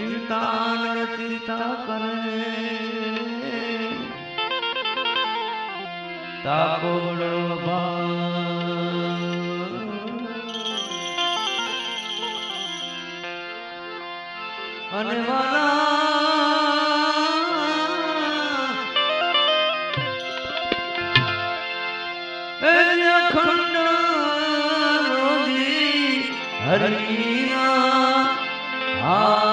જીવતા રચિતા કરે તાકોડ અને વાલા ખંડ રોજી હરિયા હા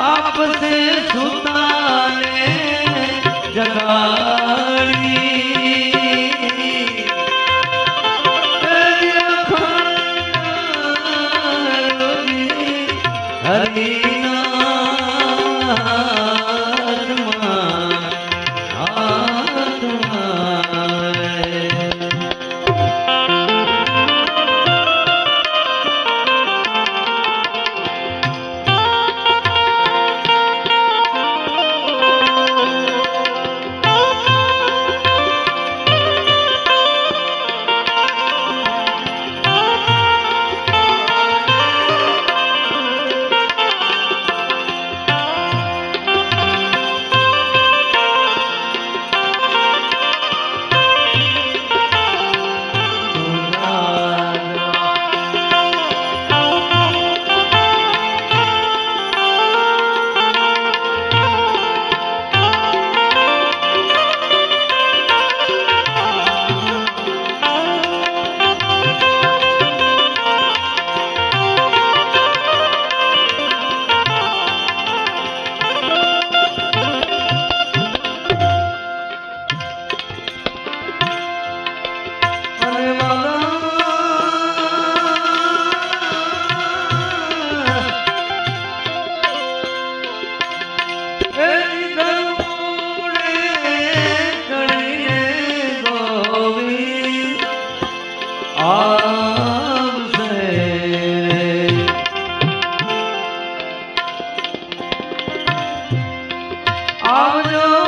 आपसे सुताने जगा 好，这。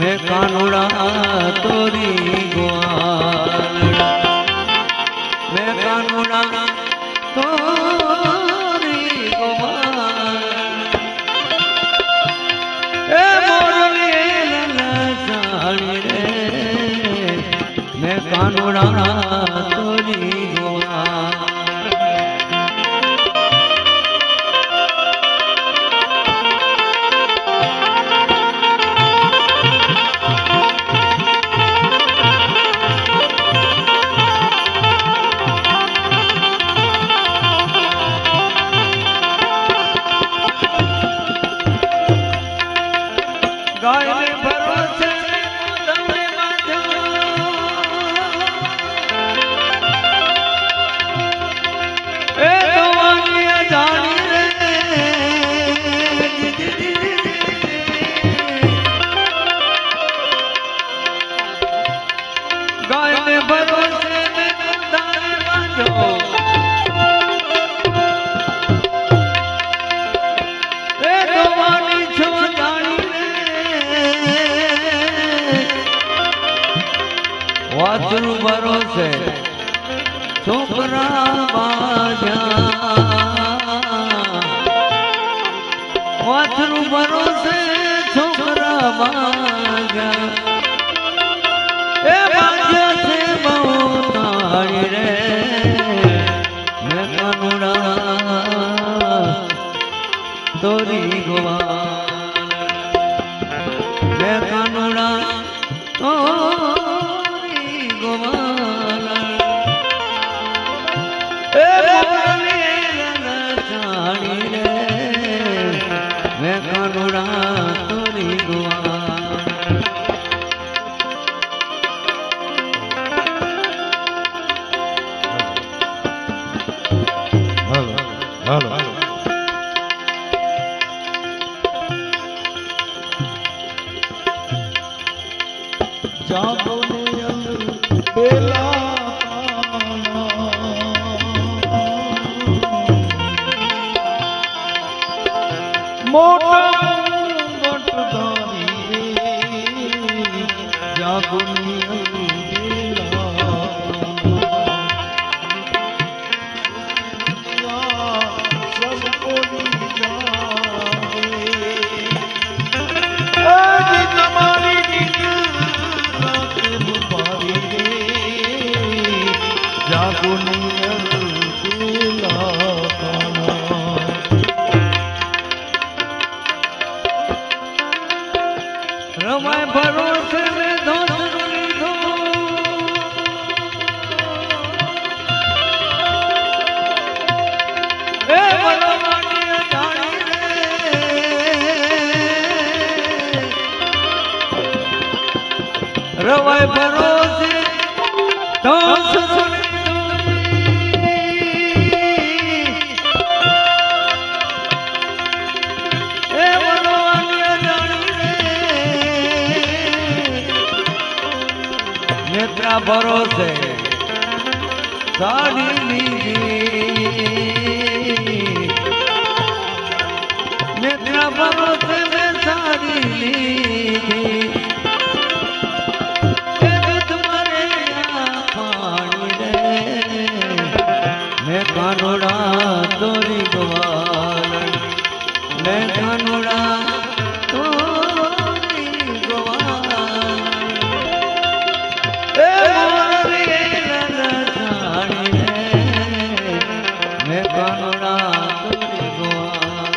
મેં કાનુડા તોરી ગોવાલડા મેં કાનુડા તોરી ગોવાલ. એ મોરલી રે મેં કાનુડા ભરોસે છોકરા બાજા. વાથરું ભરોસે છોકરા બાજા. એ બાજા છે બહુ રે. મેં કાનુડા તોરી ગોવાલ મોટા મોટદારી રે જાગો રમાય ભરોસે ને ધોધ લીધો. એ રવાય ભરોસે નેત્રા ભરોસે. સાડી લીધી. નેત્રા ભરોસે મેં સાડી લીધી. મેં કરુણા તોરી ગોવાલ.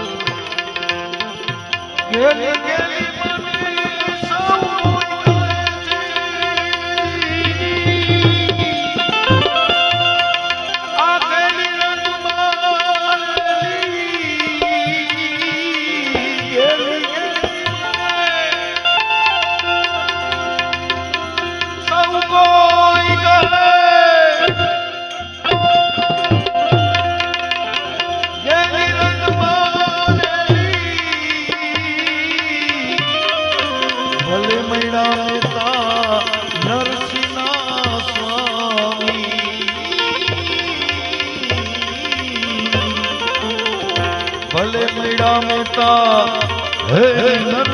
ભલે મૈડા મહેતા નરસિંહ સ્વામી. ભલે મૈડા મહેતા હે નરસિંહના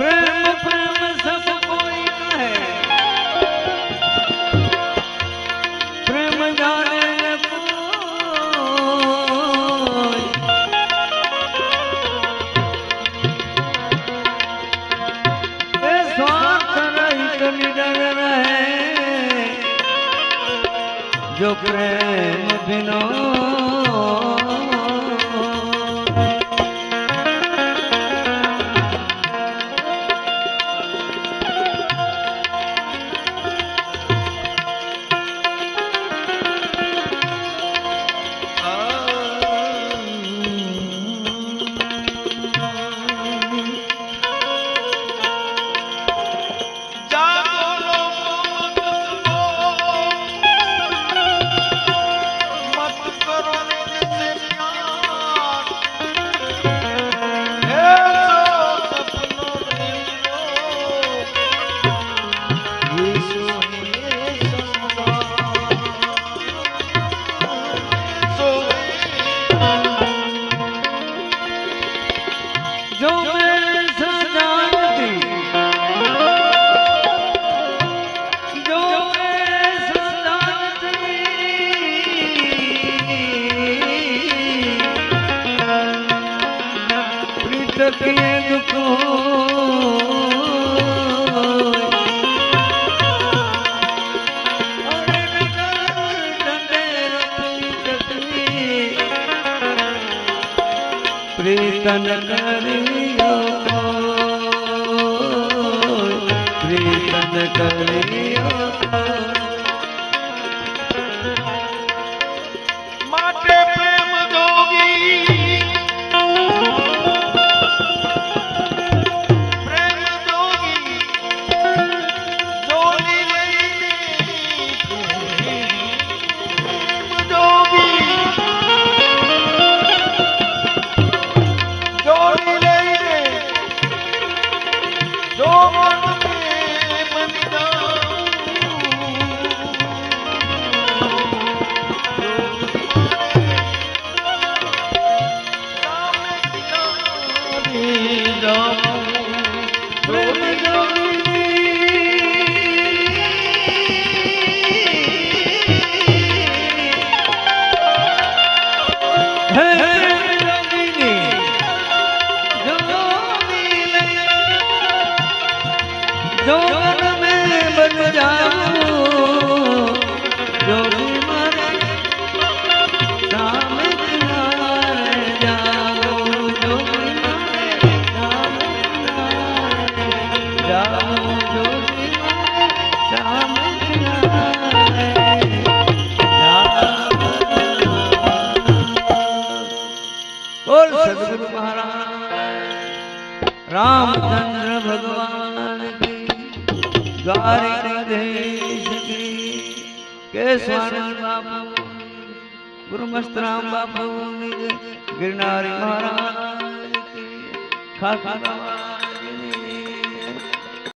प्रेम कली